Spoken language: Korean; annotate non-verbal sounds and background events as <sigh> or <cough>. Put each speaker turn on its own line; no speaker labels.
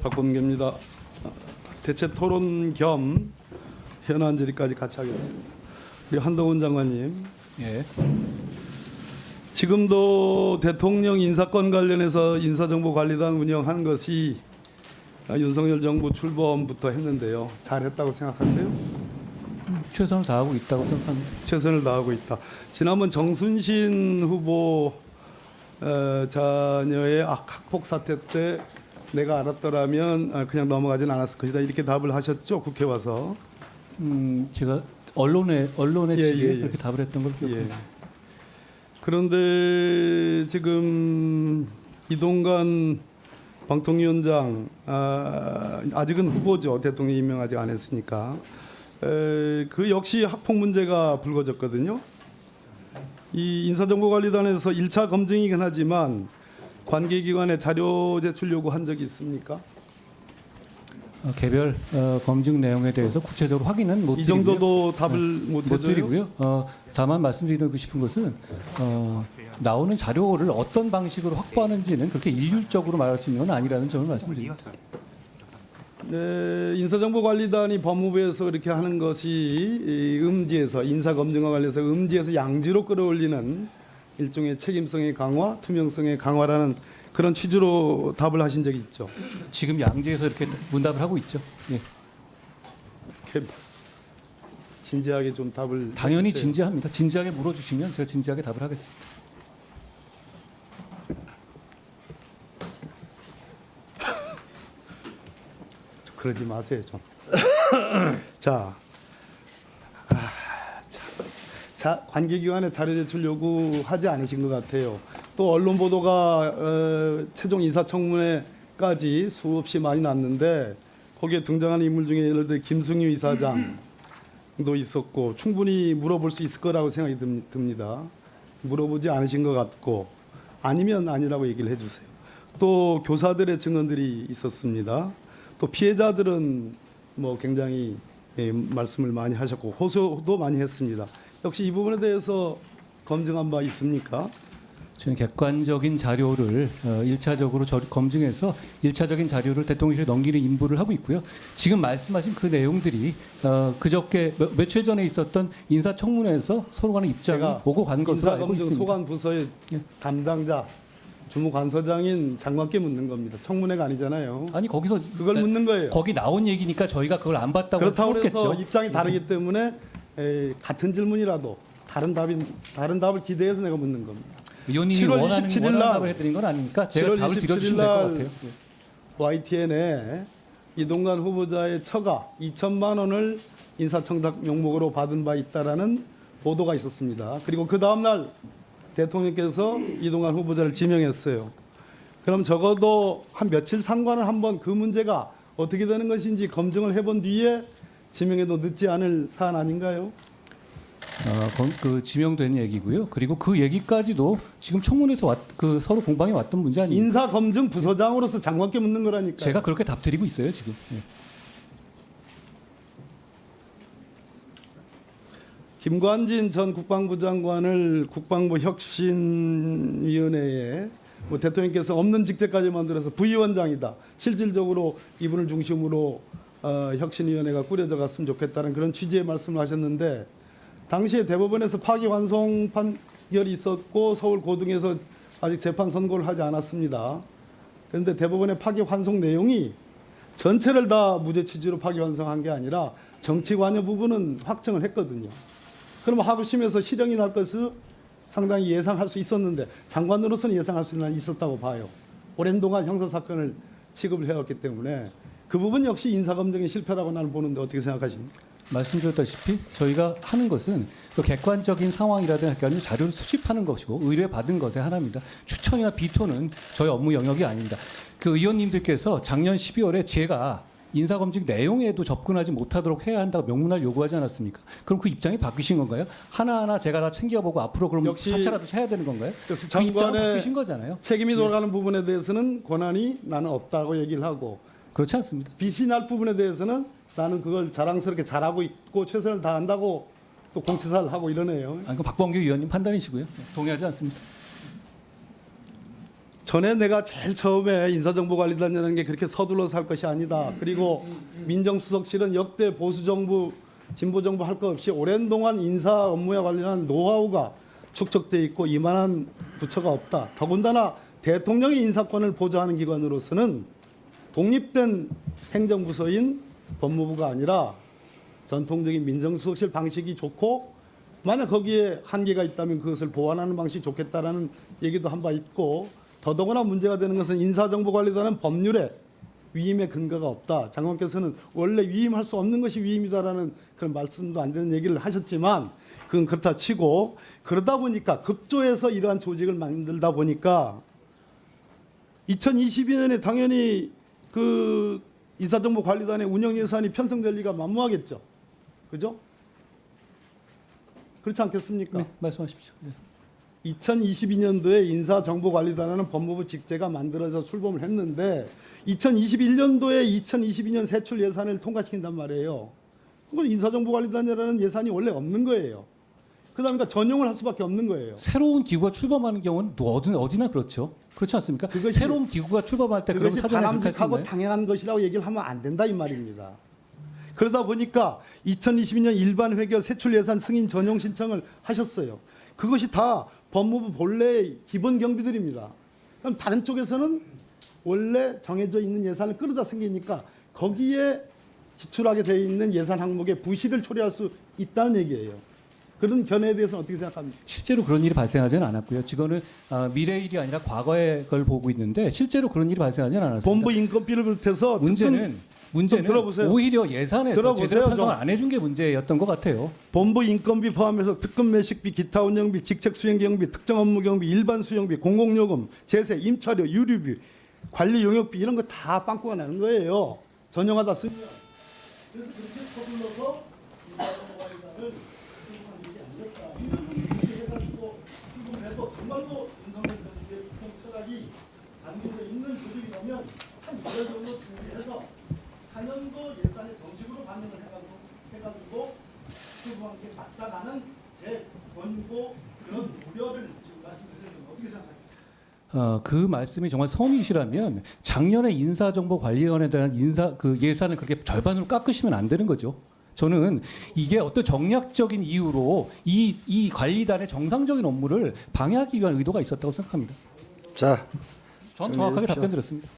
박범계입니다. 대체 토론 겸 현안 질의까지 같이 하겠습니다. 우리 한동훈 장관님,
예.
지금도 대통령 인사권 관련해서 인사정보관리단 운영한 것이 윤석열 정부 출범부터 했는데요. 잘했다고 생각하세요?
최선을 다하고 있다고 생각합니다.
최선을 다하고 있다. 지난번 정순신 후보 어, 자녀의 악- 학폭 사태 때 내가 알았더라면 어, 그냥 넘어가진 않았을 것이다 이렇게 답을 하셨죠 국회 와서.
음, 제가 언론에 언론에
예, 예, 예.
그렇게 답을 했던 걸
예.
기억합니다.
그런데 지금 이동관 방통위원장 아, 아직은 후보죠 대통령 임명 아직 안 했으니까 에, 그 역시 학폭 문제가 불거졌거든요. 이 인사정보관리단에서 1차 검증이긴 하지만 관계기관에 자료 제출 요구한 적이 있습니까?
어, 개별 어, 검증 내용에 대해서 구체적으로 확인은
못이
드리고요.
정도도 답을 못
못
해줘요.
드리고요. 어, 다만 말씀드리고 싶은 것은 어, 나오는 자료를 어떤 방식으로 확보하는지는 그렇게 일률적으로 말할 수 있는 건 아니라는 점을 말씀드립니다.
네, 인사정보관리단이 법무부에서 이렇게 하는 것이 이 음지에서 인사검증과 관련해서 음지에서 양지로 끌어올리는 일종의 책임성의 강화, 투명성의 강화라는 그런 취지로 답을 하신 적이 있죠.
지금 양재에서 이렇게 문답을 하고 있죠. 예.
진지하게 좀 답을
당연히
해주세요.
진지합니다. 진지하게 물어주시면 제가 진지하게 답을 하겠습니다. <laughs>
그러지 마세요 좀. <coughs> 자, 자 관계기관에 자료 제출 요구하지 않으신 것 같아요. 또 언론 보도가 어, 최종 인사청문회까지 수없이 많이 났는데 거기에 등장하는 인물 중에 예를 들어 김승유 이사장도 있었고 충분히 물어볼 수 있을 거라고 생각이 듭- 듭니다. 물어보지 않으신 것 같고 아니면 아니라고 얘기를 해주세요. 또 교사들의 증언들이 있었습니다. 또 피해자들은 뭐 굉장히 예, 말씀을 많이 하셨고 호소도 많이 했습니다. 역시 이 부분에 대해서 검증한 바 있습니까?
저는 객관적인 자료를 어, 1차적으로 저, 검증해서 1차적인 자료를 대통령실에 넘기는 임무를 하고 있고요. 지금 말씀하신 그 내용들이 어, 그저께 몇- 며칠 전에 있었던 인사청문회에서 서로 간의
제가
오고 간 것으로 알고 있습니다.
소관 부서의
예.
담당자 주무관서장인 장관께 묻는 겁니다. 청문회가 아니잖아요.
아니 거기서
그걸
에,
묻는 거예요.
거기 나온 얘기니까 저희가 그걸 안 봤다고
그렇다고. 해서 입장이 다르기 때문에 에, 같은 질문이라도 다른 답인 다른 답을 기대해서 내가 묻는 겁니다.
의원님이
7월
원하는
27일
원하는
날
답을 해드린 건 아니니까 제가
7월
답을
27일
드려주시면
될것날
같아요.
YTN에 이동관 후보자의 처가 2천만 원을 인사청탁 명목으로 받은 바 있다라는 보도가 있었습니다. 그리고 그 다음 날 대통령께서 이동관 후보자를 지명했어요. 그럼 적어도 한 며칠 상관을 한번 그 문제가 어떻게 되는 것인지 검증을 해본 뒤에 지명해도 늦지 않을 사안 아닌가요?
어, 건- 그 지명된 얘기고요. 그리고 그 얘기까지도 지금 청문회에서 왔, 그 서로 공방이 왔던 문제 아니에요.
인사 검증 부서장으로서 장관께 묻는 거라니까요.
제가 그렇게 답 드리고 있어요 지금. 예.
김관진 전 국방부 장관을 국방부 혁신위원회에 뭐 대통령께서 없는 직책까지 만들어서 부위원장이다. 실질적으로 이분을 중심으로 어, 혁신위원회가 꾸려져 갔으면 좋겠다는 그런 취지의 말씀을 하셨는데 당시에 대법원에서 파기환송 판결이 있었고 서울 고등에서 아직 재판 선고를 하지 않았습니다. 그런데 대법원의 파기환송 내용이 전체를 다 무죄 취지로 파기환송한 게 아니라 정치 관여 부분은 확정을 했거든요. 그럼 하부심에서 실형이 날 것을 상당히 예상할 수 있었는데 장관으로서는 예상할 수 있었다고 봐요. 오랜 동안 형사 사건을 취급을 해왔기 때문에 그 부분 역시 인사검증의 실패라고 나는 보는데 어떻게 생각하십니까?
말씀드렸다시피 저희가 하는 것은 그 객관적인 상황이라든가 자료를 수집하는 것이고 의뢰받은 것의 하나입니다. 추천이나 비토는 저희 업무 영역이 아닙니다. 그 의원님들께서 작년 12월에 제가 인사검증 내용에도 접근하지 못하도록 해야 한다고 명문화를 요구하지 않았습니까? 그럼 그 입장이 바뀌신 건가요? 하나하나 제가 다 챙겨보고 앞으로 그럼
역시-
차차라도 해야 되는 건가요?
역시
그 입장은 바뀌신 거잖아요.
책임이 돌아가는 부분에 대해서는 권한이 나는 없다고 얘기를 하고
그렇지 않습니다.
빛이 날 부분에 대해서는 나는 그걸 자랑스럽게 잘하고 있고 최선을 다한다고 또 공치사를 하고 이러네요.
아, 이건 박범규 의원님 판단이시고요. 동의하지 않습니다.
전에 내가 제일 처음에 인사정보관리단이라는 게 그렇게 서둘러서 할 것이 아니다. 그리고 민정수석실은 역대 보수정부, 진보정부 할 것 없이 오랜 동안 인사 업무에 관련한 노하우가 축적돼 있고 이만한 부처가 없다. 더군다나 대통령의 인사권을 보좌하는 기관으로서는 독립된 행정부서인 법무부가 아니라 전통적인 민정수석실 방식이 좋고 만약 거기에 한계가 있다면 그것을 보완하는 방식이 좋겠다라는 얘기도 한 바 있고 더더구나 문제가 되는 것은 인사정보관리단은 법률에 위임의 근거가 없다. 장관께서는 원래 위임할 수 없는 것이 위임이다라는 그런 말씀도 안 되는 얘기를 하셨지만 그건 그렇다 치고 그러다 보니까 급조해서 이러한 조직을 만들다 보니까 2022년에 당연히 그 인사정보관리단의 운영 예산이 편성될 리가 만무하겠죠. 그죠? 그렇지 않겠습니까?
네, 말씀하십시오. 네.
2022년도에 인사정보관리단은 법무부 직제가 만들어져 출범을 했는데 2021년도에 2022년 세출 예산을 통과시킨단 말이에요. 그건 인사정보관리단이라는 예산이 원래 없는 거예요. 그다음에 그러니까 전용을 할 수밖에 없는 거예요.
새로운 기구가 출범하는 경우는 어디나 그렇죠. 그렇지 않습니까?
그것이-
새로운 기구가 출범할 때 그런
그것이
사전에
바람직하고? 당연한 것이라고 얘기를 하면 안 된다 이 말입니다. 그러다 보니까 2022년 일반 회계 세출 예산 승인 전용 신청을 하셨어요. 그것이 다 법무부 본래의 기본 경비들입니다. 그럼 다른 쪽에서는 원래 정해져 있는 예산을 끌어다 승기니까 거기에 지출하게 되어 있는 예산 항목에 부실을 초래할 수 있다는 얘기예요. 그런 견해에 대해서는 어떻게 생각합니까?
실제로 그런 일이 발생하지는 않았고요. 지금은 아, 미래 일이 아니라 과거의 걸 보고 있는데 실제로 그런 일이 발생하지는 않았습니다.
본부 인건비를 비롯해서
문제는 문제는
들어보세요.
오히려 예산에서
들어보세요,
제대로 편성을
좀.
안 해준 게 문제였던 것 같아요.
본부 인건비 포함해서 특급 매식비, 기타 운영비, 직책 수행 경비, 특정 업무 경비, 일반 수용비, 공공요금, 제세, 임차료, 유류비, 관리 용역비 이런 거 다 빵꾸가 나는 거예요. 전용하다 쓰면. 그래서 그렇게 서둘러서 인사정보관리단을 출범한 일이 아니었다. 그렇게 해가 지고 출범해도 정말로 윤석열 국정 철학이 담겨져 있는 조직이라면 한 2년 정도 준비해서 4년도 예산에 정식으로 반영을 해가지고 해가지고 출범한 게 맞다라는 제 권고 그런 우려를 지금 말씀드리는 어떻게 생각하세요?
어, 그 말씀이 정말 성의시라면 작년에 인사정보관리원에 대한 인사 그 예산을 그렇게 절반으로 깎으시면 안 되는 거죠. 저는 이게 어떤 정략적인 이유로 이, 이 관리단의 정상적인 업무를 방해하기 위한 의도가 있었다고 생각합니다.
자,
전
정리해
정확하게
주십시오.
답변 드렸습니다.